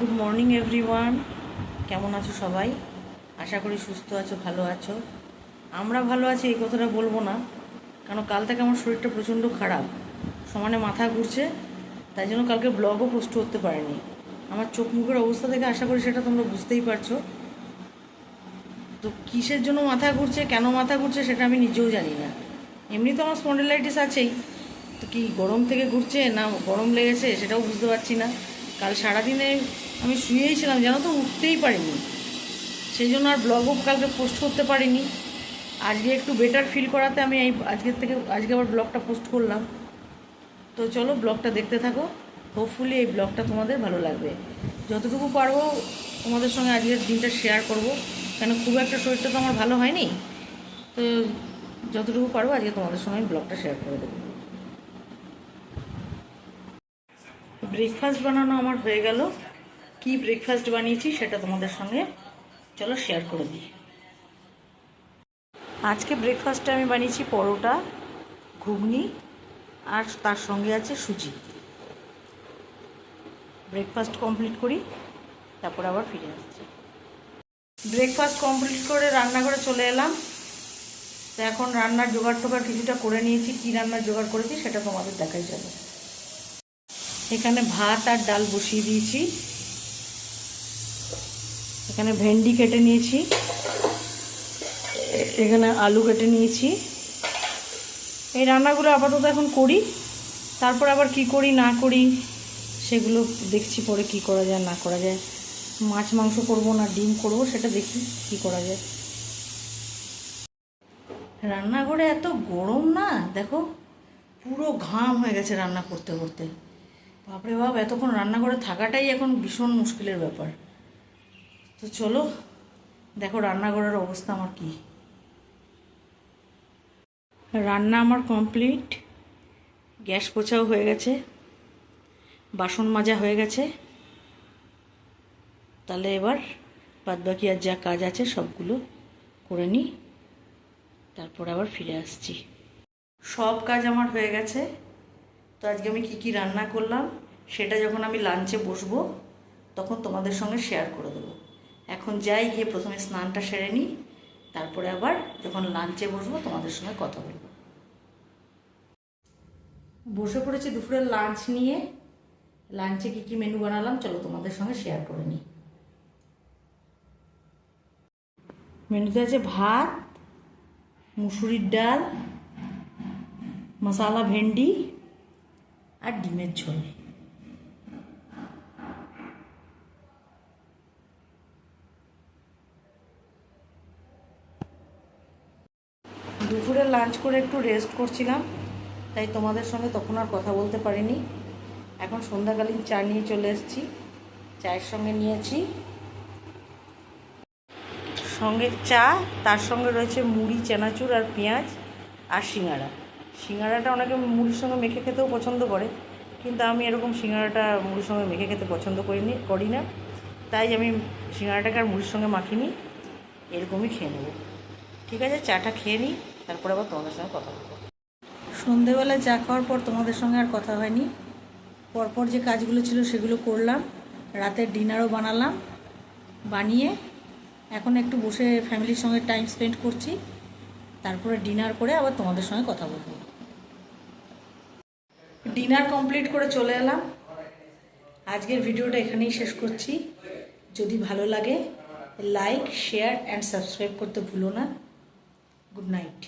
Good morning everyone কেমন আছো সবাই? আশা করি সুস্থ আছো, ভালো আছো। আমরা ভালো আছি, এই কথাটা বলব না। কারণ কাল থেকে আমার শরীরটা প্রচণ্ড খারাপ। সমানে মাথা ঘুরছে, তাই জন্য কালকে ব্লগও পোস্ট করতে পারিনি। আমার চোখ মুখের অবস্থা থেকে আশা করি সেটা তোমরা বুঝতেই পারছ। তো কিসের জন্য মাথা ঘুরছে, কেন মাথা ঘুরছে সেটা আমি নিজেও জানি না। এমনি তো আমার স্পন্ডিলাইটিস আছেই। তো কি গরম থেকে ঘুরছে না গরম লেগেছে সেটাও বুঝতে পারছি না। কাল সারাদিনে আমি শুয়েই ছিলাম, জানো তো, উঠতেই পারিনি। সেই জন্য আর ব্লগও কালকে পোস্ট করতে পারিনি। আজকে একটু বেটার ফিল করাতে আমি এই আজকের থেকে, আজকে আবার ব্লগটা পোস্ট করলাম। তো চলো ব্লগটা দেখতে থাকো। হোপফুলি এই ব্লগটা তোমাদের ভালো লাগবে। যতটুকু পারব তোমাদের সঙ্গে আজকের দিনটা শেয়ার করব। কেন খুব একটা শরীরটা তো আমার ভালো হয়নি। তো যতটুকু পারব আজকে তোমাদের সঙ্গে ব্লগটা শেয়ার করে দেবো। ব্রেকফাস্ট বানানো আমার হয়ে গেল। কি ব্রেকফাস্ট বানিয়েছি সেটা তোমাদের সঙ্গে চলো শেয়ার করে দিই। আজকে ব্রেকফাস্টে আমি বানিয়েছি পরোটা, ঘুগনি, আর তার সঙ্গে আছে সুজি। ব্রেকফাস্ট কমপ্লিট করি, তারপর আবার ফিরে আসছি। ব্রেকফাস্ট কমপ্লিট করে রান্নাঘরে চলে এলাম। তো এখন রান্নার জোগাড় টোগাড় কিছুটা করে নিয়েছি, কী রান্নার জোগাড় করেছি সেটা তোমাদের দেখাই যাবে। এখানে ভাত আর ডাল বসিয়ে দিয়েছি। এখানে ভেন্ডি কেটে নিয়েছি। এখানে আলু কেটে নিয়েছি। এই রান্নাগুলো আপাতত এখন করি। তারপর আবার কি করি, না করি, সেগুলো দেখছি পরে কি করা যায়, না করা যায়। মাছ, মাংস করব না, ডিম করব, সেটা দেখি কি করা যায়। রান্নাঘরে এত গরম না, দেখো, পুরো ঘাম হয়ে গেছে রান্না করতে করতে। বাপরে বাপ, এতক্ষণ রান্নাঘরে থাকাটাই এখন ভীষণ মুশকিলের ব্যাপার। তো চলো, দেখো রান্নাঘরের অবস্থা আমার কি। রান্না আমার কমপ্লিট। গ্যাস পোছাও হয়ে গেছে। বাসন মাজা হয়ে গেছে। তাহলে এবার বাদবাকি আর যা কাজ আছে সবগুলো করে নিই। তারপর আবার ফিরে আসছি। সব কাজ আমার হয়ে গেছে। তো আজকে আমি কি কি রান্না করলাম, সেটা যখন আমি লাঞ্চে বসবো, তখন তোমাদের সঙ্গে শেয়ার করে দেবো। এখন যাই, গিয়ে প্রথমে স্নানটা সেরে নিই, তারপরে আবার যখন লাঞ্চে বসবো, তোমাদের সঙ্গে কথা বলব। বসে পড়েছি দুপুরের লাঞ্চ নিয়ে। লাঞ্চে কি কি মেনু বানালাম, চলো তোমাদের সঙ্গে শেয়ার করে নিই। মেনুতে আছে ভাত, মুসুরির ডাল মশালা ভেন্ডি আর ডিমের ঝোল। দুপুরে লাঞ্চ করে একটু রেস্ট করছিলাম, তাই তোমাদের সঙ্গে তখন আর কথা বলতে পারিনি। এখন সন্ধ্যাকালীন চা নিয়ে চলে এসেছি, চায়ের সঙ্গে নিয়েছি। সঙ্গে চা, তার সঙ্গে রয়েছে মুড়ি, চানাচুর আর পেঁয়াজ আর সিঙ্গাড়া সিঙ্গাড়াটা অনেকে মুড়ির সঙ্গে মেখে খেতেও পছন্দ করে, কিন্তু আমি এরকম সিঙ্গাড়াটা মুড়ির সঙ্গে মেখে খেতে পছন্দ করিনি, করি না। তাই আমি সিঙ্গাড়াটাকে আর মুড়ির সঙ্গে মাখিনি, এরকমই খেয়ে নেব। ঠিক আছে, চাটা খেয়ে নিই, তারপরে আবার তোমাদের সঙ্গে কথা বলব। সন্ধেবেলায় চা খাওয়ার পর তোমাদের সঙ্গে আর কথা হয়নি। পরপর যে কাজগুলো ছিল সেগুলো করলাম, রাতের ডিনারও বানালাম, বানিয়ে এখন একটু বসে ফ্যামিলির সঙ্গে টাইম স্পেন্ড করছি। তারপরে ডিনার করে আবার তোমাদের সঙ্গে কথা বলব। ডিনার কমপ্লিট করে চলে এলাম। আজকের ভিডিওটা এখানেই শেষ করছি। যদি ভালো লাগে, লাইক, শেয়ার অ্যান্ড সাবস্ক্রাইব করতে ভুলো না। Good night.